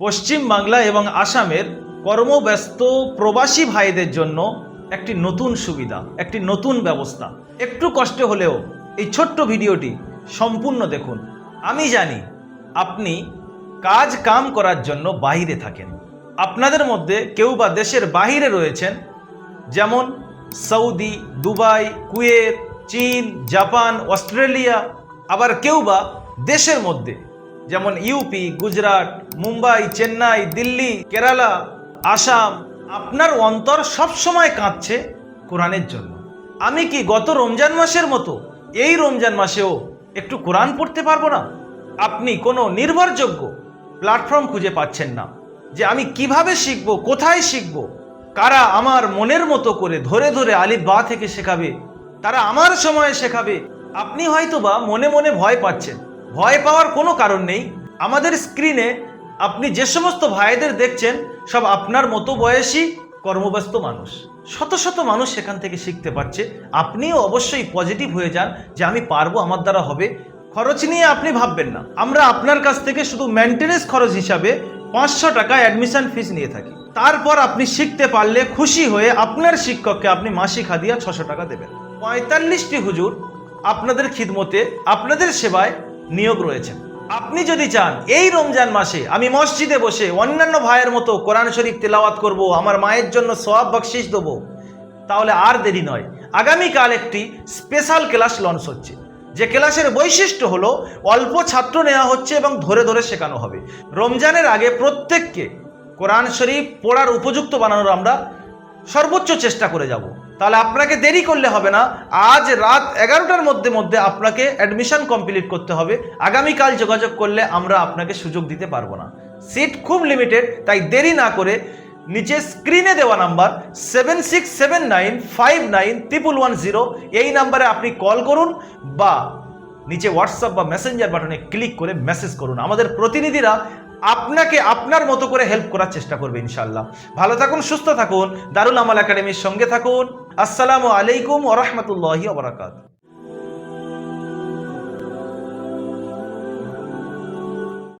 পশ্চিম বাংলা এবং আসামের কর্মব্যস্ত প্রবাসী ভাইদের জন্য একটি নতুন সুবিধা, একটি নতুন ব্যবস্থা। একটু কষ্ট হলেও এই ছোট্ট ভিডিওটি সম্পূর্ণ দেখুন। আমি জানি আপনি কাজ কাম করার জন্য বাইরে থাকেন। আপনাদের মধ্যে কেউ বা দেশের বাইরে রয়েছেন, যেমন সৌদি, দুবাই, কুয়েত, চীন, জাপান, অস্ট্রেলিয়া, আবার কেউ বা দেশের মধ্যে যেমন ইউপি গুজরাট মুম্বাই চেন্নাই দিল্লি কেরালা আসাম আপনার অন্তর সবসময় কাঁদছে কোরআনের জন্য। আমি কি গত রমজান মাসের মতো এই রমজান মাসেও একটু কোরআন পড়তে পারব না? আপনি কোনো নির্ভরযোগ্য প্ল্যাটফর্ম খুঁজে পাচ্ছেন না যে আমি কীভাবে শিখব, কোথায় শিখব? কারা আমার মনের মতো করে ধরে ধরে আলিফ বা থেকে শেখাবে? তারা আমার সময়ে শেখাবে? আপনি হয়তো বা মনে মনে ভয় পাচ্ছেন। ভয় পাওয়ার কোনো কারণ নেই। আমাদের স্ক্রিনে আপনি যে সমস্ত ভাইদের দেখছেন, সব আপনার মতো বয়সী কর্মব্যস্ত মানুষ। শত শত মানুষ সেখান থেকে শিখতে পারছে। আপনিও অবশ্যই পজিটিভ হয়ে যান যে আমি পারব, আমার দ্বারা হবে। খরচ নিয়ে আপনি ভাববেন না। আমরা আপনার কাছ থেকে শুধু মেনটেনেন্স খরচ হিসাবে পাঁচশো টাকা অ্যাডমিশন ফিস নিয়ে থাকি। তারপর আপনি শিখতে পারলে খুশি হয়ে আপনার শিক্ষককে আপনি মাসিক হাদিয়া ছশো টাকা দেবেন। পঁয়তাল্লিশটি হুজুর আপনাদের খিদমতে, আপনাদের সেবায় নিয়োগ রয়েছেন আপনি যদি চান, এই রমজান মাসে আমি মসজিদে বসে অন্যান্য ভাইয়ের মতো কোরআন শরীফ তেলাওয়াত করব, আমার মায়ের জন্য সোয়াব বকশিস দেবো, তাহলে আর দেরি নয়। আগামীকাল একটি স্পেশাল ক্লাস লঞ্চ হচ্ছে। যে ক্লাসের বৈশিষ্ট্য হলো, অল্প ছাত্র নেওয়া হচ্ছে এবং ধরে ধরে শেখানো হবে। রমজানের আগে প্রত্যেককে কোরআন শরীফ পড়ার উপযুক্ত বানানোর আমরা সর্বোচ্চ চেষ্টা করে যাব। তাহলে আপনাকে দেরি করলে হবে না। আজ রাত এগারোটার মধ্যে মধ্যে আপনাকে অ্যাডমিশন কমপ্লিট করতে হবে। আগামীকাল যোগাযোগ করলে আমরা আপনাকে সুযোগ দিতে পারব না। সিট খুব লিমিটেড তাই দেরি না করে নিচে স্ক্রিনে দেওয়া number seven six seven nine five nine triple one zero এই নাম্বারে আপনি কল করুন বা নিচে হোয়াটসঅ্যাপ বা মেসেঞ্জার বাটনে ক্লিক করে মেসেজ করুন। আমাদের প্রতিনিধিরা আপনাকে আপনার মতো করে হেল্প করার চেষ্টা করবে ইনশাল্লাহ ভালো থাকুন, সুস্থ থাকুন, দারুল আমাল একাডেমির সঙ্গে থাকুন। আসসালামু আলাইকুম ওরহমতুল্লাহি ওবরাকাত